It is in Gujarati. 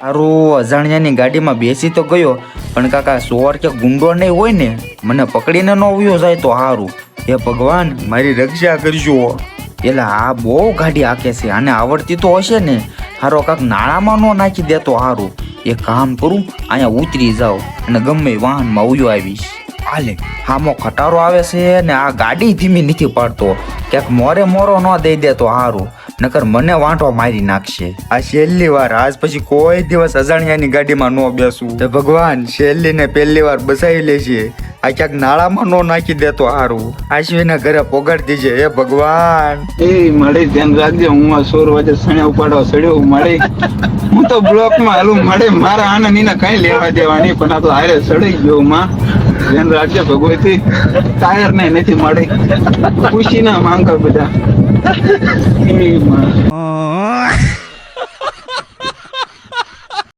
સારું અજાણ્યાની ગાડીમાં બેસી તો ગયો પણ કાકા સોર કે ગુંડો નહીં હોય ને મને પકડીને ન ઉયો જાય તો સારું હે ભગવાન મારી રક્ષા કરજો. એટલે આ બહુ ગાડી આકે છે આને આવડતી તો હશે ને. હારો કાંક નાળામાં ન નાખી દે તો સારું એ કામ કરું અહીંયા ઉતરી જાઉં અને ગમે વાહનમાં ઉયો આવીશ. હાલે. હામો ખટારો આવે છે ને આ ગાડી ધીમી નથી પાડતો. ક્યાંક મોરે મોરો ન દઈ દે તો સારું નકર મને વાંટો મારી નાખશે. આ છેલ્લી વાર, આજ પછી કોઈ દિવસ અજાણ્યાની ગાડીમાં ન બેસું. તો ભગવાન છેલ્લી ને પહેલી વાર બસાવી લેજે. આ ક્યાંક નાળામાં ન નાખી દે તો સારું આશ્વીના ઘરે પોગાડી દેજે, હે ભગવાન. એ મળે ધ્યાન રાખજે, હું આ સોર વાજે સણ્યા ઉપાડવા સડ્યો મળે. હું તો બ્લોકમાં હાલું, મળે, મારા આનંદ નીને કઈ લેવા દેવાની પણ આ તો હારે સડી ગયો, માં. ધ્યાન રાખજે ભગવતી. ટાયર ને નથી મળે. ખુશી ના માંગ. બધા